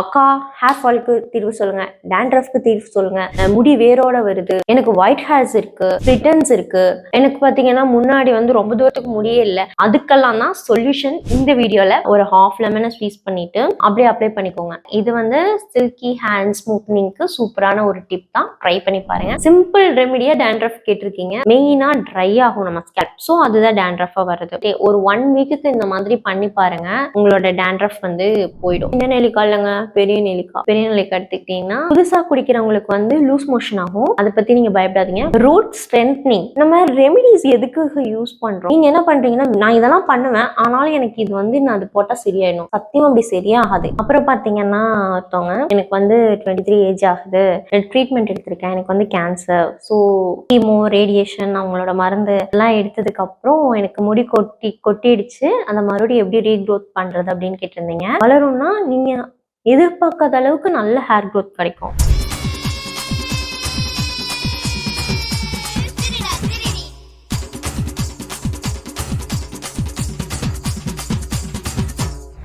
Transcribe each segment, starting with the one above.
அக்கா ஹேர் ஃபாலுக்கு தீர்வு சொல்லுங்க. டேண்ட்ரஃப்க்கு தீர்வு சொல்லுங்க. முடி வேரோட வருது. எனக்கு ஒயிட் ஹேர்ஸ் இருக்கு ரிட்டர்ன்ஸ் இருக்கு. எனக்கு பாத்தீங்கன்னா முன்னாடி வந்து ரொம்ப தூரத்துக்கு முடியே இல்லை. அதுக்கெல்லாம் தான் சொல்யூஷன் இந்த வீடியோல ஒரு ஹாஃப் லெமனை ஸ்வீஸ் பண்ணிட்டு அப்படியே அப்ளை பண்ணிக்கோங்க. இது வந்து சில்கி ஹேண்ட் ஸ்மூத்னிங்க்கு சூப்பரான ஒரு டிப் தான். ட்ரை பண்ணி பாருங்க. சிம்பிள் ரெமிடியா டேண்ட்ரஃப் கேட்டிருக்கீங்க. மெயினா ட்ரை ஆகும் நம்ம ஸ்கேல்ப் ஸோ அதுதான் டேண்ட்ரஃபா வருது ஒரு ஒன் வீக்குக்கு இந்த மாதிரி பண்ணி பாருங்க. உங்களோட டேண்ட்ரஃப் வந்து போயிடும். இந்த நெல்லிக்காலங்க பெரிய நெல்லிக்காய் பெரிய நெல்லிக்காய் எடுத்துக்கிட்டீங்கன்னா புதுசா குடிக்கிறவங்களுக்கு வந்து லூஸ் மோஷன் ஆகும். அதை பத்தி நீங்க பயப்படாதீங்க. ரூட் ஸ்ட்ரென்த்னிங் நம்ம ரெமிடிஸ் எதுக்காக யூஸ் பண்றோம்? நீங்க என்ன பண்றீங்கன்னா நான் இதெல்லாம் பண்ணுவேன். ஆனாலும் எனக்கு இது வந்து நான் அது போட்டா சரியாயிடும். சத்தியம் அப்படி சரியாகாது. அப்புறம் பாத்தீங்கன்னா ஒருத்தவங்க எனக்கு வந்து டுவெண்ட்டி த்ரீ ஏஜ் ஆகுது ட்ரீட்மெண்ட் எடுத்திருக்கேன். எனக்கு வந்து கேன்சர் ஸோ கீமோ ரேடியேஷன் அவங்களோட மருந்து எல்லாம் எடுத்ததுக்கு அப்புறம் எனக்கு முடி கொட்டி கொட்டிடுச்சு. அந்த மறுபடியும் எப்படி ரீக்ரோத் பண்றது அப்படின்னு கேட்டிருந்தீங்க. வளரும்னா நீங்க எதிர்பார்க்காத அளவுக்கு நல்ல ஹேர் க்ரோத் கிடைக்கும்.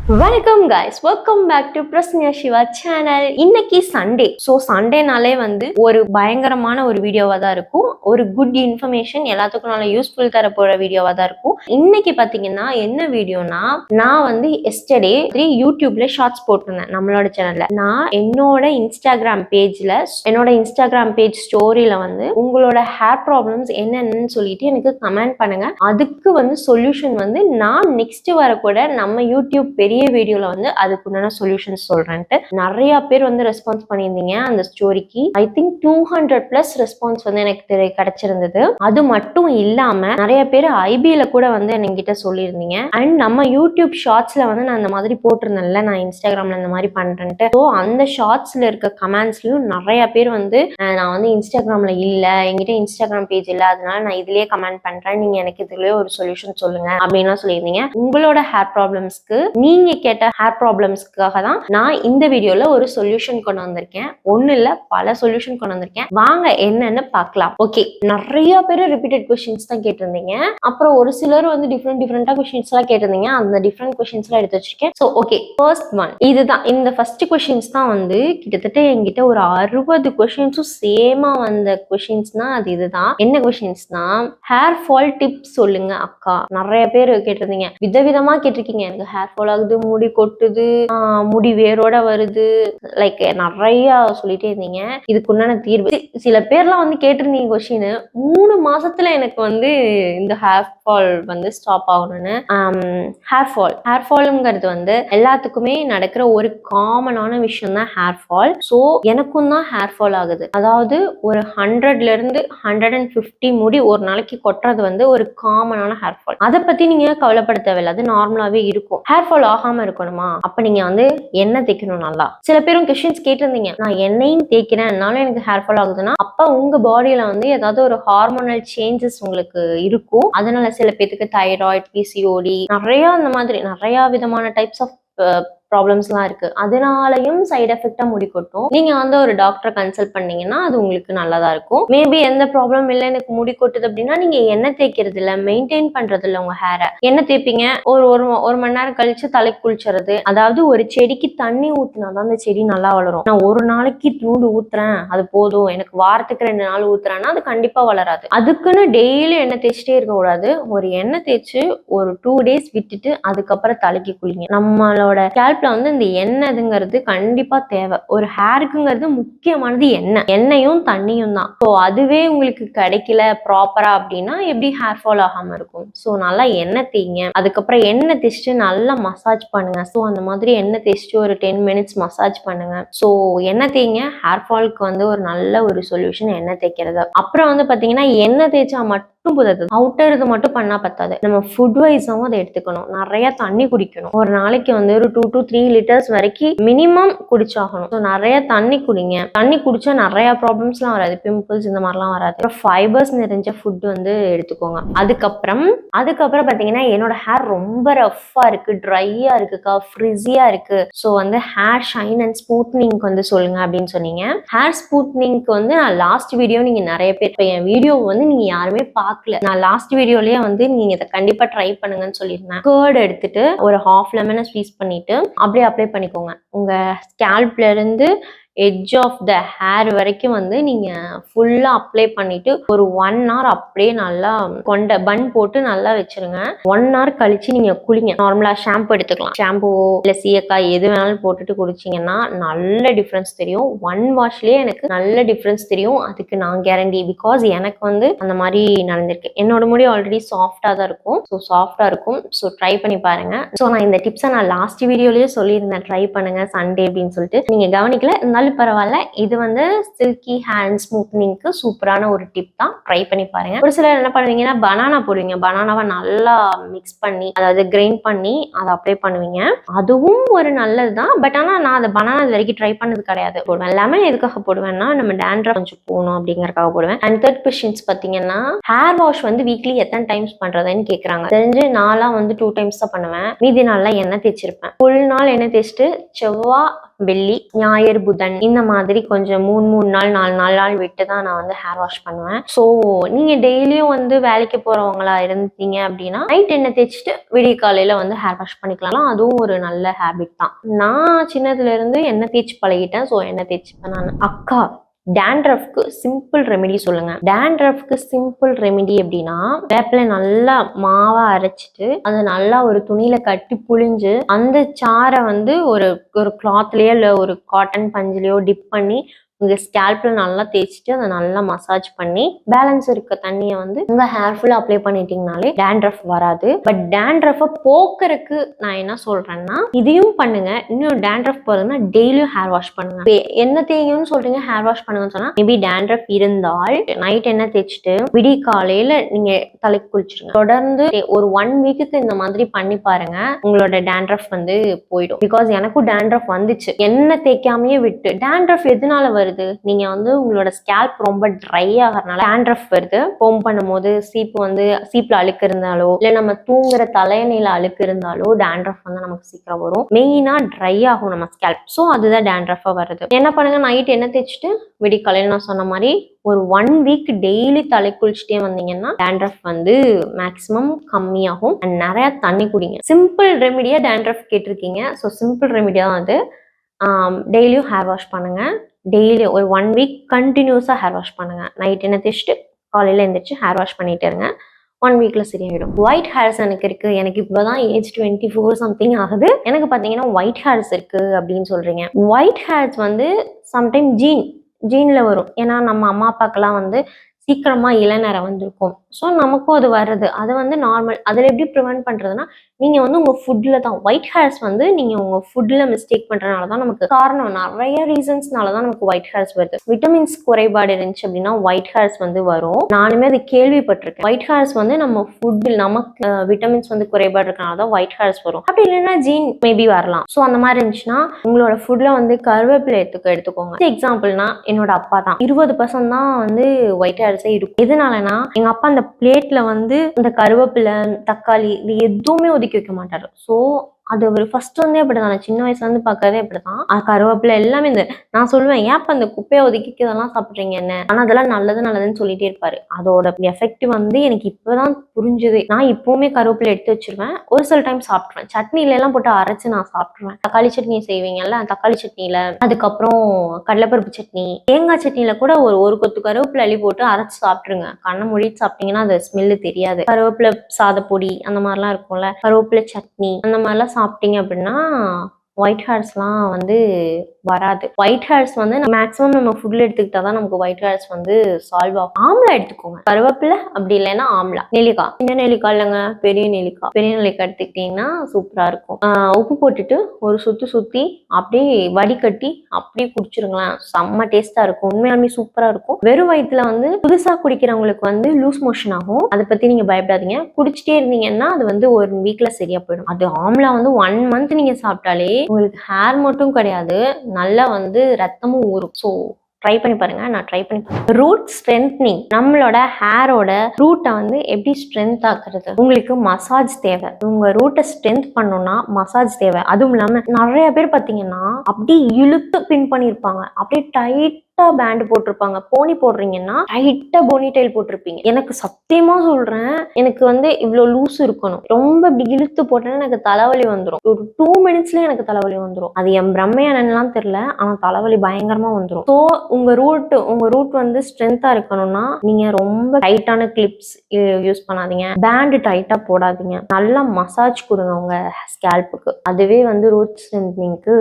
Welcome guys welcome back to Prasniya Siva channel இன்னைக்கு சண்டே ஸோ சண்டேனாலே வந்து ஒரு பயங்கரமான ஒரு வீடியோவாக தான் இருக்கும். ஒரு குட் இன்ஃபர்மேஷன் எல்லாத்துக்கும் நல்ல யூஸ்ஃபுல் தர போற வீடியோவாக தான் இருக்கும். இன்னைக்கு பார்த்தீங்கன்னா என்ன வீடியோனா நான் வந்து எஸ்டர்டே த்ரீ யூடியூப்ல ஷார்ட்ஸ் போட்டிருந்தேன் நம்மளோட சேனல்ல நான் என்னோட இன்ஸ்டாகிராம் பேஜ்ல என்னோட இன்ஸ்டாகிராம் பேஜ் ஸ்டோரியில வந்து உங்களோட ஹேர் ப்ராப்ளம்ஸ் என்னென்னு சொல்லிட்டு எனக்கு கமெண்ட் பண்ணுங்க. அதுக்கு வந்து சொல்யூஷன் வந்து நான் நெக்ஸ்ட் வரக்கூட நம்ம யூடியூப் பெரிய வீடியோல வந்து அதுக்குண்டான சொல்யூஷன்ஸ் சொல்றேன்ட்டு. நிறைய பேர் வந்து ரெஸ்பான்ஸ் பண்ணியிருந்தீங்க அந்த ஸ்டோரிக்கு I think two hundred plus response வந்து எனக்கு கிடைச்சிருந்தது. அது மட்டும் இல்லாம நிறைய பேர் ஐபியில் கூட வந்து என்கிட்ட சொல்லியிருந்தீங்க. அண்ட் நம்ம யூடியூப் ஷார்ட்ஸ்ல வந்து நான் இந்த மாதிரி போட்டிருந்தேன்ல நான் இன்ஸ்டாகிராம்ல இந்த மாதிரி பண்றேன்ட்டு. ஸோ அந்த ஷார்ட்ஸ்ல இருக்க கமெண்ட்ஸ்லயும் நிறைய பேர் வந்து நான் வந்து இன்ஸ்டாகிராம்ல இல்ல என்கிட்ட இன்ஸ்டாகிராம் பேஜ் இல்ல அதனால நான் இதுலயே கமெண்ட் பண்றேன். நீங்க எனக்கு இதுலயே ஒரு சொல்யூஷன் சொல்லுங்க அப்படின்லாம் சொல்லியிருந்தீங்க. உங்களோட ஹேர் ப்ராப்ளம்ஸ்க்கு நீங்க கேட்ட ஹேர் ப்ராப்ளம்ஸ்க்காக தான் நான் இந்த வீடியோல ஒரு சொல்யூஷன் கொண்டு வந்திருக்கேன். ஒன்னு இல்ல பல சொல்யூஷன் கொண்டு வந்திருக்கேன். வாங்க என்னன்னு பார்க்கலாம். ஓகே நிறைய பேர் ரிப்பீட்டட் கொஸ்டின்ஸ் தான் கேட்டிருந்தீங்க. அப்புறம் ஒரு சிலர் வந்து டிஃப்ரெண்ட் டிஃப்ரெண்டா கொஸ்டின்ஸ் எல்லாம் கேட்டிருந்தீங்க. அந்த டிஃப்ரெண்ட் கொஸ்டின்ஸ் எல்லாம் எடுத்து வச்சிருக்கேன். ஸோ ஓகே ஃபர்ஸ்ட் ஒன் இதுதான். இந்த ஃபர்ஸ்ட் கொஸ்டின்ஸ் தான் வந்து கிட்டத்தட்ட என்கிட்ட ஒரு அறுபது கொஸ்டின்ஸும் சேமா வந்த கொஸ்டின்ஸ்னா அது இதுதான். என்ன கொஸ்டின்ஸ்னா ஹேர் ஃபால் டிப்ஸ் சொல்லுங்க அக்கா. நிறைய பேர் கேட்டிருந்தீங்க. விதவிதமா கேட்டிருக்கீங்க. எனக்கு ஹேர் ஃபால் ஆகுது முடி கொட்டுது. முடி வேரோட வருது. லைக் நிறைய சொல்லிட்டே இருந்தீங்க. இதுக்குண்டான தீர்வு. சில பேர்லாம் வந்து கேட்டிருந்தீங்க கொஷின் மூணு மாசத்துல எனக்கு வந்து இந்த ஹேர் ஃபால் வந்து ஸ்டாப் ஆகணும்னு. ஹேர் ஃபால் ஹேர் ஃபால்ங்கிறது வந்து எல்லாத்துக்குமே நடக்கிற ஒரு காமனான விஷயம் தான் ஹேர் ஃபால் ஸோ எனக்கும் தான் ஹேர் ஃபால் ஆகுது. அதாவது ஒரு ஹண்ட்ரட்ல இருந்து ஹண்ட்ரட் அண்ட் ஃபிஃப்டி முடி ஒரு நாளைக்கு கொட்டுறது வந்து ஒரு காமனான ஹேர் ஃபால் அதை பத்தி நீங்க கவலைப்பட தேவையில்லை. அது நார்மலாவே இருக்கும். ஹேர் ஃபால் போகாம இருக்கணுமா? அப்ப நீங்க வந்து எண்ணெய் தேய்க்கணும் நல்லா. சில பேரும் கொஸ்டின்ஸ் கேட்டிருந்தீங்க. நான் எண்ணெயும் தேய்க்கிறேன் அதனால எனக்கு ஹேர் ஃபால் ஆகுதுன்னா அப்ப உங்க பாடியில வந்து ஏதாவது ஒரு ஹார்மோனல் சேஞ்சஸ் உங்களுக்கு இருக்கும். அதனால சில பேத்துக்கு தைராய்டு பிசிஓடி நிறைய அந்த மாதிரி நிறைய விதமான டைப்ஸ் ஆஃப் ப்ராப்ளம்ஸ்லாம் இருக்கு. அதனாலையும் சைடு எஃபெக்டா முடி கொட்டும். நீங்க வந்து ஒரு டாக்டரை கன்சல்ட் பண்ணீங்கன்னா அது உங்களுக்கு நல்லதா இருக்கும். மேபி எந்த ப்ராப்ளம் இல்லை எனக்கு முடி கொட்டுது அப்படின்னா நீங்க எண்ணெய் தேய்க்கிறது இல்ல மெயின்டைன் பண்றது இல்ல உங்க ஹேரை எண்ணெய் தேய்ப்பீங்க. ஒரு ஒரு ஒரு மணி நேரம் கழிச்சு தலைக்கு குளிச்சுறது. அதாவது ஒரு செடிக்கு தண்ணி ஊத்தினா தான் அந்த செடி நல்லா வளரும். நான் ஒரு நாளைக்கு தூண்டு ஊத்துறேன் அது போதும். எனக்கு வாரத்துக்கு ரெண்டு நாள் ஊத்துறேன்னா அது கண்டிப்பா வளராது. அதுக்குன்னு டெய்லி எண்ணெய் தேய்ச்சிட்டே இருக்க கூடாது ஒரு எண்ணெய் தேய்ச்சு ஒரு டூ டேஸ் விட்டுட்டு அதுக்கப்புறம் தலைக்கு குளிங்க. நம்மளோட ஸ்கேல்ப்ல வந்து இந்த எண்ணெய்ங்கிறது கண்டிப்பா தேவை. ஒரு ஹேருக்குங்கிறது முக்கியமானது எண்ணெய். எண்ணெயும் தண்ணியும் தான். ஸோ அதுவே உங்களுக்கு கிடைக்கல ப்ராப்பரா அப்படின்னா எப்படி ஹேர் ஃபால் ஆகாம இருக்கும்? ஸோ நல்லா எண்ணெய் தேய்ங்க. அதுக்கப்புறம் எண்ணெய் தேய்ச்சிட்டு நல்லா மசாஜ் பண்ணுங்க. ஸோ அந்த மாதிரி எண்ணெய் தேய்ச்சிட்டு ஒரு டென் மினிட்ஸ் மசாஜ் பண்ணுங்க. ஸோ எண்ணெய் தேய்ங்க. ஹேர் ஃபால்க்கு வந்து ஒரு நல்ல ஒரு சொல்யூஷன் எண்ணெய் தேய்க்கிறது. அப்புறம் வந்து பாத்தீங்கன்னா எண்ணெய் தேய்ச்சா மட்டும் புதது அவுட்டர் இது மட்டும் பண்ணா பத்தாது. நம்ம ஃபுட் வைஸாகவும் அதை எடுத்துக்கணும். நிறைய தண்ணி குடிக்கணும். ஒரு நாளைக்கு வந்து ஒரு டூ டு த்ரீ லிட்டர்ஸ் வரைக்கும் மினிமம் குடிச்சாகணும். ஸோ நிறைய தண்ணி குடிங்க. தண்ணி குடிச்சா நிறைய ப்ராப்ளம்ஸ்லாம் வராது. பிம்பிள்ஸ் இந்த மாதிரிலாம் வராது. அப்புறம் ஃபைபர்ஸ் நிறைஞ்ச ஃபுட் வந்து எடுத்துக்கோங்க. அதுக்கப்புறம் அதுக்கப்புறம் பார்த்தீங்கன்னா என்னோட ஹேர் ரொம்ப ரஃப்பா இருக்கு. ட்ரையா இருக்குக்கா ஃப்ரிஸியா இருக்கு. ஸோ வந்து ஹேர் ஷைன் அண்ட் ஸ்மூத்னிங்க்கு வந்து சொல்லுங்க அப்படின்னு சொன்னீங்க. ஹேர் ஸ்மூத்னிங்க்கு வந்து நான் லாஸ்ட் வீடியோ நீங்க நிறைய பேர் இப்போ என் வீடியோ வந்து நீங்க யாருமே பார்க்க பார்க்கல நான் லாஸ்ட் வீடியோலயே வந்து நீங்க இதை கண்டிப்பா ட்ரை பண்ணுங்கன்னு சொல்லியிருந்தேன். கேர்ட் எடுத்துட்டு ஒரு ஹாஃப் லெமனை ஸ்வீஸ் பண்ணிட்டு அப்படியே அப்ளை பண்ணிக்கோங்க. உங்க ஸ்கேல்ப்ல இருந்து எட்ஜ் ஆஃப் த ஹேர் வரைக்கும் வந்து நீங்கள் ஃபுல்லாக அப்ளை பண்ணிட்டு ஒரு ஒன் ஹவர் அப்படியே நல்லா கொண்ட பன் போட்டு நல்லா வச்சுருங்க. ஒன் ஹவர் கழிச்சு நீங்கள் குளிங்க. நார்மலாக ஷாம்பு எடுத்துக்கலாம். ஷாம்புவோ இல்லை சீயக்காய் எது வேணாலும் போட்டுட்டு குடிச்சீங்கன்னா நல்ல டிஃப்ரென்ஸ் தெரியும். ஒன் வாஷ்லேயே எனக்கு நல்ல டிஃப்ரென்ஸ் தெரியும். அதுக்கு நான் கேரண்டி பிகாஸ் எனக்கு வந்து அந்த மாதிரி நடந்திருக்கு. என்னோட முடி ஆல்ரெடி சாஃப்டாக தான் இருக்கும். ஸோ சாஃப்டாக இருக்கும். ஸோ ட்ரை பண்ணி பாருங்க. ஸோ நான் இந்த டிப்ஸை நான் லாஸ்ட் வீடியோலேயே சொல்லியிருந்தேன். ட்ரை பண்ணுங்கள் சண்டே அப்படின்னு சொல்லிட்டு. நீங்கள் கவனிக்கல. இருந்தாலும் பரவாயில்ல. இது வந்து சில்கி ஹேண்ட் ஸ்மூத்னிங்க்கு சூப்பரான ஒரு டிப் தான். ட்ரை பண்ணி பாருங்க. ஒரு சிலர் என்ன பண்ணுவீங்கன்னா பனானா போடுவீங்க. பனானாவை நல்லா மிக்ஸ் பண்ணி அதாவது கிரைண்ட் பண்ணி அதை அப்ளை பண்ணுவீங்க. அதுவும் ஒரு நல்லது தான். பட் ஆனால் நான் அதை பனானா இது வரைக்கும் ட்ரை பண்ணது கிடையாது. போடுவேன். லெமன் எதுக்காக போடுவேன்னா நம்ம டேண்ட்ரா கொஞ்சம் போகணும் அப்படிங்கறக்காக போடுவேன். அண்ட் தேர்ட் கொஸ்டின்ஸ் பார்த்தீங்கன்னா ஹேர் வாஷ் வந்து வீக்லி எத்தனை டைம்ஸ் பண்றதுன்னு கேட்குறாங்க தெரிஞ்சு நான்லாம் வந்து டூ டைம்ஸ் தான் பண்ணுவேன். மீதி நாள்லாம் எண்ணெய் தேய்ச்சிருப்பேன். ஃபுல் நாள் எண்ணெய் தேய்ச்சிட்டு செவ்வாய் வெள்ளி ஞாயிறு புதன் இந்த மாதிரி கொஞ்சம் மூணு மூணு நாள் நாலு நாலு நாள் விட்டு தான் நான் வந்து ஹேர் வாஷ் பண்ணுவேன். ஸோ நீங்க டெய்லியும் வந்து வேலைக்கு போறவங்களா இருந்தீங்க அப்படின்னா நைட் எண்ணெய் தேய்ச்சிட்டு விடிய காலையில வந்து ஹேர் வாஷ் பண்ணிக்கலாம் அதுவும் ஒரு நல்ல ஹேபிட் தான். நான் சின்னதுல இருந்து எண்ணெய் தேய்ச்சி பழகிட்டேன். ஸோ எண்ணெய் தேய்ச்சிப்பேன் நான். அக்கா டேண்ட்ரஃப்க்கு சிம்பிள் ரெமெடி சொல்லுங்க. டேண்ட்ரஃப்க்கு சிம்பிள் ரெமெடி அப்படின்னா வேப்பில நல்லா மாவா அரைச்சிட்டு அதை நல்லா ஒரு துணியில கட்டி புழிஞ்சு அந்த சாரை வந்து ஒரு ஒரு கிளாத்லயோ இல்லை ஒரு காட்டன் பஞ்சிலையோ டிப் பண்ணி உங்கள் ஸ்கேல்ப்ல நல்லா தேய்ச்சிட்டு அதை நல்லா மசாஜ் பண்ணி பேலன்ஸ் இருக்க தண்ணியை வந்து உங்கள் ஹேர் ஃபுல்லாக அப்ளை பண்ணிட்டீங்கனாலே டேண்ட்ரஃப் வராது. பட் டேண்ட்ரஃபை போக்குறதுக்கு நான் என்ன சொல்கிறேன்னா இதையும் பண்ணுங்க. இன்னும் டேண்ட்ரஃப் போகிறதுனா டெய்லியும் ஹேர் வாஷ் பண்ணுங்க. என்ன தேய்யும்னு சொல்கிறீங்க ஹேர் வாஷ் பண்ணுங்கன்னு சொன்னால் மேபி டேண்ட்ரஃப் இருந்தால் நைட் என்ன தேய்ச்சிட்டு விடி காலையில் நீங்கள் தலைக்கு குளிச்சிருங்க. தொடர்ந்து ஒரு ஒன் வீக்குக்கு இந்த மாதிரி பண்ணி பாருங்க உங்களோட டேண்ட்ரஃப் வந்து போயிடும். பிகாஸ் எனக்கும் டேண்ட்ரஃப் வந்துச்சு. எண்ணெய் தேய்க்காமையே விட்டு டேண்ட்ரஃப் எதனால வருது? நீங்க வந்து உங்களோட ஸ்கேல்ப் ரொம்ப ட்ரை ஆகிறதுனால டேண்ட்ரஃப் வருது. கோம் பண்ணும்போது சீப்பு வந்து சீப்ல அழுக்கு இருந்தாலோ இல்ல நம்ம தூங்குற தலையணையில அழுக்கு இருந்தாலோ டேண்ட்ரஃப் வந்து நமக்கு சீக்கிரம் வரும். மெயினா ட்ரை ஆகும் நம்ம ஸ்கேல்ப் ஸோ அதுதான் டேண்ட்ரஃபா வருது. என்ன பண்ணுங்க? நைட் என்ன தேய்ச்சிட்டு விடிக்கலையில் நான் சொன்ன மாதிரி ஒரு ஒன் வீக் டெய்லி தலை குளிச்சுட்டே வந்தீங்கன்னா டேண்ட்ரஃப் வந்து மேக்ஸிமம் கம்மியாகும். அண்ட் நிறைய தண்ணி குடிங்க. சிம்பிள் ரெமிடியா டேண்ட்ரஃப் கேட்டிருக்கீங்க. ஸோ சிம்பிள் ரெமிடியா தான் அது டெய்லியும் ஹேர் வாஷ் பண்ணுங்க. டெய்லி ஒரு ஒன் வீக் கண்டினியூஸாக ஹேர் வாஷ் பண்ணுங்கள் நைட் என்ன தேய்ச்சிட்டு காலையில் எழுந்திரிச்சு ஹேர் வாஷ் பண்ணிட்டு இருங்க. ஒன் வீக்கில் சரியாயிடும். ஒயிட் ஹேர்ஸ் எனக்கு இருக்குது எனக்கு இப்போ தான் ஏஜ் டுவெண்ட்டி ஃபோர் சம்திங் ஆகுது. எனக்கு பார்த்தீங்கன்னா ஒயிட் ஹேர்ஸ் இருக்குது அப்படின்னு சொல்கிறீங்க ஒயிட் ஹேர்ஸ் வந்து சம்டைம் ஜீன் ஜீனில் வரும். ஏன்னா நம்ம அம்மா அப்பாக்கெல்லாம் வந்து சீக்கிரமா இளநரை வந்திருக்கும். ஸோ நமக்கும் அது வருது அது வந்து நார்மல் அதில் எப்படி ப்ரிவெண்ட் பண்ணுறதுன்னா நீங்கள் வந்து உங்கள் ஃபுட்டில் தான் ஒயிட் ஹேர்ஸ் வந்து நீங்கள் உங்கள் ஃபுட்டில் மிஸ்டேக் பண்ணுறதுனால தான் நமக்கு காரணம். நிறைய ரீசன்ஸ்னால தான் நமக்கு ஒயிட் ஹேர்ஸ் வருது. விட்டமின்ஸ் குறைபாடு இருந்துச்சு அப்படின்னா ஒயிட் ஹேர்ஸ் வந்து வரும். நானுமே அது கேள்விப்பட்டிருக்கேன். ஒயிட் ஹேர்ஸ் வந்து நம்ம ஃபுட்டில் நமக்கு விட்டமின்ஸ் வந்து குறைபாடு இருக்கனால தான் ஒயிட் ஹேர்ஸ் வரும். அப்படி இல்லைன்னா ஜீன் மேபி வரலாம். ஸோ அந்த மாதிரி இருந்துச்சுன்னா உங்களோட ஃபுட்டில் வந்து கருவேப்பிலை எடுத்துக்க எடுத்துக்கோங்க. எக்ஸாம்பிள்னா என்னோட அப்பா தான். இருபது பர்சன்ட் தான் வந்து ஒயிட் ஹேர்ஸே இருக்கும் எதனாலனா எங்க அப்பா அந்த பிளேட்ல வந்து இந்த கருவேப்பிலை தக்காளி இது எதுவுமே ஒதுக்கி வைக்க மாட்டாரு. ஸோ அது அவர் ஃபர்ஸ்ட் வந்து அப்படிதான். நான் சின்ன வயசுல இருந்து பார்க்கவே அப்படிதான். கருவேப்பிலை எல்லாமே இந்த நான் சொல்லுவேன் ஏன் அந்த குப்பையை ஒதுக்கி இதெல்லாம் சாப்பிட்றீங்க என்ன? ஆனா அதெல்லாம் நல்லது நல்லதுன்னு சொல்லிட்டே இருப்பாரு. அதோட எஃபெக்ட் வந்து எனக்கு இப்பதான் புரிஞ்சுது. நான் இப்பவுமே கருவேப்பிலை எடுத்து வச்சிருவேன். ஒரு சில டைம் சாப்பிட்ருவேன் சட்னில எல்லாம் போட்டு அரைச்சு நான் சாப்பிட்ருவேன் தக்காளி சட்னி செய்வீங்கல்ல தக்காளி சட்னியில. அதுக்கப்புறம் கடலைப்பருப்பு சட்னி. தேங்காய் சட்னியில கூட ஒரு ஒரு கொத்து கருவேப்பிலை அள்ளி போட்டு அரைச்சு சாப்பிட்ருங்க கண்ணை மூடிட்டு சாப்பிட்டீங்கன்னா அது ஸ்மெல்லு தெரியாது. கருவேப்பிலை சாதப்பொடி அந்த மாதிரிலாம் இருக்கும்ல. கருவேப்பிலை சட்னி அந்த மாதிரிலாம் சாப்பிட்டீங்க அப்படின்னா ஒயிட் ஹேர்ஸ்லாம் வந்து வராது. ஒயிட் ஹேர்ஸ் வந்து மேக்ஸிமம் நம்ம ஃபுட்ல எடுத்துக்கிட்டா தான் நமக்கு ஒயிட் ஹேர்ஸ் வந்து சால்வ் ஆகும். ஆம்லா எடுத்துக்கோங்க. கருவேப்பிலை அப்படி இல்லைன்னா ஆம்லா. நெல்லிக்காய் சின்ன நெல்லிக்காய் இல்லைங்க பெரிய நெல்லிக்காய் பெரிய நெல்லிக்காய் எடுத்துக்கிட்டீங்கன்னா சூப்பரா இருக்கும். உப்பு போட்டுட்டு ஒரு சுத்து சுத்தி அப்படியே வடிகட்டி அப்படியே குடிச்சிருங்களேன். செம்ம டேஸ்டா இருக்கும். உண்மையாலுமே சூப்பரா இருக்கும். வெறும் வயிற்றுல வந்து புதுசா குடிக்கிறவங்களுக்கு வந்து லூஸ் மோஷன் ஆகும். அதை பத்தி நீங்க பயப்படாதீங்க. குடிச்சிட்டே இருந்தீங்கன்னா அது வந்து ஒரு வீக்ல சரியா போயிடும். அது ஆம்லா வந்து ஒன் மந்த் நீங்க சாப்பிட்டாலே உங்களுக்கு ஹேர் மட்டும் கிடையாது. நல்லா வந்து ரத்தமும் ஊறும். ஸோ ட்ரை பண்ணி பாருங்க. நான் ட்ரை பண்ணி ரூட் ஸ்ட்ரென்த்னிங் நம்மளோட ஹேரோட ரூட்டை வந்து எப்படி ஸ்ட்ரென்த் ஆக்குறது? உங்களுக்கு மசாஜ் தேவை. உங்க ரூட்டை ஸ்ட்ரென்த் பண்ணணும்னா மசாஜ் தேவை. அதுவும் இல்லாம நிறைய பேர் பாத்தீங்கன்னா அப்படியே இழுத்து பின் பண்ணியிருப்பாங்க. அப்படியே டைட் டைட்டா பேண்ட் போட்டிருப்பாங்க. போனி போடுறீங்கன்னா டைட்டா போனி டைல் போட்டிருப்பீங்க. எனக்கு சத்தியமா சொல்றேன் எனக்கு வந்து இவ்வளோ லூஸ் இருக்கணும். ரொம்ப இப்படி இழுத்து போட்டேன்னா எனக்கு தலைவலி வந்துடும் ஒரு டூ மினிட்ஸ்ல எனக்கு தலைவலி வந்துடும் அது என் பிரம்மையானலாம் தெரியல ஆனா தலைவலி பயங்கரமா வந்துடும் ஸோ உங்க ரூட் உங்க ரூட் வந்து ஸ்ட்ரென்த்தா இருக்கணும்னா நீங்க ரொம்ப டைட்டான கிளிப்ஸ் யூஸ் பண்ணாதீங்க. பேண்ட் டைட்டா போடாதீங்க. நல்லா மசாஜ் கொடுங்க உங்க ஸ்கேல்ப்புக்கு அதுவே வந்து ரூட் ஸ்ட்ரென்த்னிங்க்கு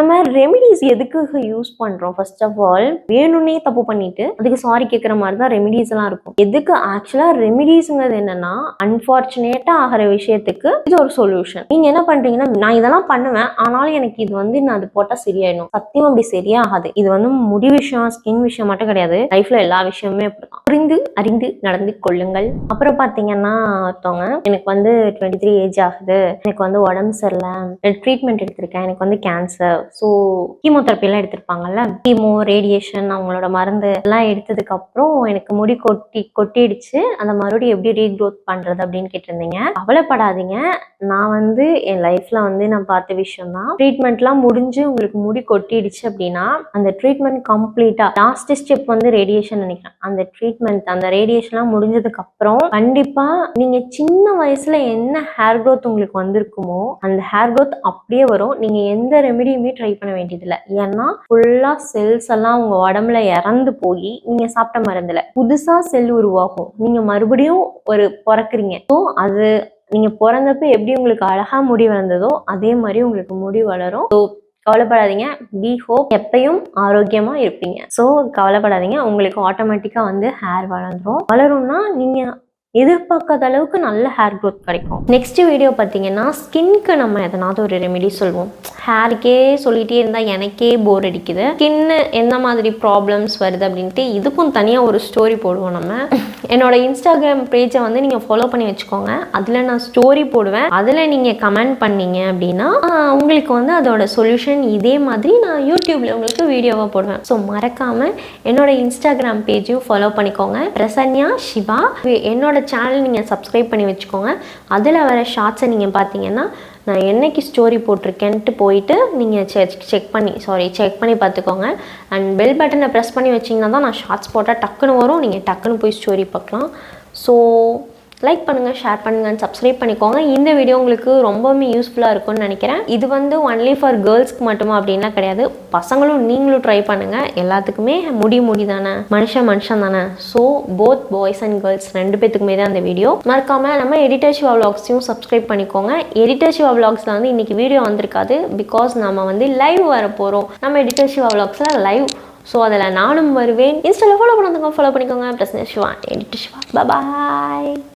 நம்ம ரெமிடிஸ் எதுக்கு யூஸ் பண்றோம்? ஃபர்ஸ்ட் ஆஃப் ஆல் வேணும்னே தப்பு பண்ணிட்டு அதுக்கு சாரி கேட்குற மாதிரி தான் ரெமிடிஸ் எல்லாம் இருக்கும். எதுக்கு ஆக்சுவலா ரெமிடிஸ்ங்கிறது என்னன்னா அன்பார்ச்சுனேட்டா ஆகிற விஷயத்துக்கு இது ஒரு சொல்யூஷன் நீங்க என்ன பண்றீங்கன்னா நான் இதெல்லாம் பண்ணுவேன் ஆனாலும் எனக்கு இது வந்து நான் அது போட்டா சரியாயிடும். சத்தியம் அப்படி சரியாகாது. இது வந்து முடி விஷயம் ஸ்கின் விஷயம் மட்டும் கிடையாது. லைஃப்ல எல்லா விஷயமுமே அப்படிதான். புரிந்து அறிந்து நடந்து கொள்ளுங்கள். அப்புறம் பாத்தீங்கன்னா ஒருத்தவங்க எனக்கு வந்து டுவெண்ட்டி த்ரீ ஏஜ் ஆகுது. எனக்கு வந்து உடம்பு சரியில்லை. ட்ரீட்மெண்ட் எடுத்திருக்கேன். எனக்கு வந்து கேன்சர் ஸோ கீமோதெரப்பி எல்லாம் எடுத்திருப்பாங்கல்ல? கீமோ ரேடியேஷன் அவங்களோட மருந்து எல்லாம் எடுத்ததுக்கு அப்புறம் எனக்கு முடி கொட்டி கொட்டிடுச்சு. அந்த மறுபடியும் எப்படி ரீக்ரோத் பண்றது அப்படின்னு கேட்டிருந்தீங்க. கவலைப்படாதீங்க. நான் வந்து என் லைஃப்ல வந்து நான் பார்த்த விஷயம் தான் ட்ரீட்மெண்ட்லாம் முடிஞ்சு உங்களுக்கு முடி கொட்டிடுச்சு அப்படின்னா அந்த ட்ரீட்மெண்ட் கம்ப்ளீட்டா லாஸ்ட் ஸ்டெப் வந்து ரேடியேஷன் நினைக்கிறேன். அந்த ட்ரீட்மெண்ட் அந்த ரேடியேஷன்லாம் முடிஞ்சதுக்கு அப்புறம் கண்டிப்பா நீங்க சின்ன வயசுல என்ன ஹேர் க்ரோத் உங்களுக்கு வந்திருக்குமோ அந்த ஹேர் க்ரோத் அப்படியே வரும். நீங்க எந்த ரெமெடியுமே ட்ரை பண்ண வேண்டியதில்லை. ஏன்னா ஃபுல்லா செல்ஸ் எல்லாம் உடம்புல இறந்து போய் நீங்க சாப்பிட்ட மருந்துல. புதுசா செல் உருவாகும். நீங்க மறுபடியும் ஒரு பிறக்குறீங்க. ஸோ அது நீங்க பிறந்தப்ப எப்படி உங்களுக்கு அழகா முடி வளர்ந்ததோ அதே மாதிரி உங்களுக்கு முடி வளரும். ஸோ கவலைப்படாதீங்க. பி ஹோப் எப்பயும் ஆரோக்கியமா இருப்பீங்க. ஸோ கவலைப்படாதீங்க. உங்களுக்கு ஆட்டோமேட்டிக்கா வந்து ஹேர் வளர்ந்துரும். வளரும்னா நீங்க எதிர்பார்க்காத அளவுக்கு நல்ல ஹேர் க்ரோத் கிடைக்கும். நெக்ஸ்ட் வீடியோ பார்த்தீங்கன்னா ஸ்கின்க்கு நம்ம எதனாவது ஒரு ரெமெடி சொல்லுவோம் ஹேருக்கே சொல்லிட்டே இருந்தால் எனக்கே போர் அடிக்குது. ஸ்கின்னு எந்த மாதிரி ப்ராப்ளம்ஸ் வருது அப்படின்ட்டு இதுக்கும் தனியாக ஒரு ஸ்டோரி போடுவோம் நம்ம. என்னோட இன்ஸ்டாகிராம் பேஜை வந்து நீங்கள் ஃபாலோ பண்ணி வச்சுக்கோங்க. அதில் நான் ஸ்டோரி போடுவேன். அதில் நீங்கள் கமெண்ட் பண்ணீங்க அப்படின்னா உங்களுக்கு வந்து அதோட சொல்யூஷன் இதே மாதிரி நான் யூடியூப்பில் உங்களுக்கு வீடியோவாக போடுவேன். ஸோ மறக்காமல் என்னோட இன்ஸ்டாகிராம் பேஜையும் ஃபாலோ பண்ணிக்கோங்க. பிரசன்யா சிவா என்னோட சேனல் நீங்கள் சப்ஸ்கிரைப் பண்ணி வச்சுக்கோங்க. அதில் வர ஷார்ட்ஸை நீங்கள் பார்த்தீங்கன்னா நான் என்னைக்கு ஸ்டோரி போட்டிருக்கேன்ட்டு போயிட்டு நீங்கள் செக் செக் பண்ணி சாரி செக் பண்ணி பார்த்துக்கோங்க. அண்ட் பெல் பட்டனை ப்ரெஸ் பண்ணி வச்சிங்கன்னா தான் நான் ஷார்ட்ஸ் போட்டால் டக்குன்னு வரும். நீங்கள் டக்குன்னு போய் ஸ்டோரி பார்க்கலாம். ஸோ லைக் பண்ணுங்கள் ஷேர் பண்ணுங்கள் சப்ஸ்கிரைப் பண்ணிக்கோங்க. இந்த வீடியோ உங்களுக்கு ரொம்பவுமே யூஸ்ஃபுல்லாக இருக்கும்னு நினைக்கிறேன். இது வந்து ஒன்லி ஃபார் கேர்ள்ஸ்க்கு மட்டுமா அப்படின்லாம் கிடையாது. பசங்களும் நீங்களும் ட்ரை பண்ணுங்கள் எல்லாத்துக்குமே முடி முடி தானே மனுஷன் மனுஷன் தானே? So both boys and girls ரெண்டு பேத்துக்குமே தான் அந்த வீடியோ மறக்காமல் நம்ம எடிட்டர் சிவா vlogsஸையும் சப்ஸ்கிரைப் பண்ணிக்கோங்க. எடிட்டர் சிவா vlogsல வந்து இன்னைக்கு வீடியோ வந்திருக்காது. பிகாஸ் நம்ம வந்து லைவ் வர போகிறோம் நம்ம எடிட்டர் சிவா vlogsல லைவ் ஸோ அதில் நானும் வருவேன். இன்ஸ்டாவில் ஃபாலோ பண்ணுறதுக்கும் ஃபாலோ பண்ணிக்கோங்க. Plus Siva editor Siva bye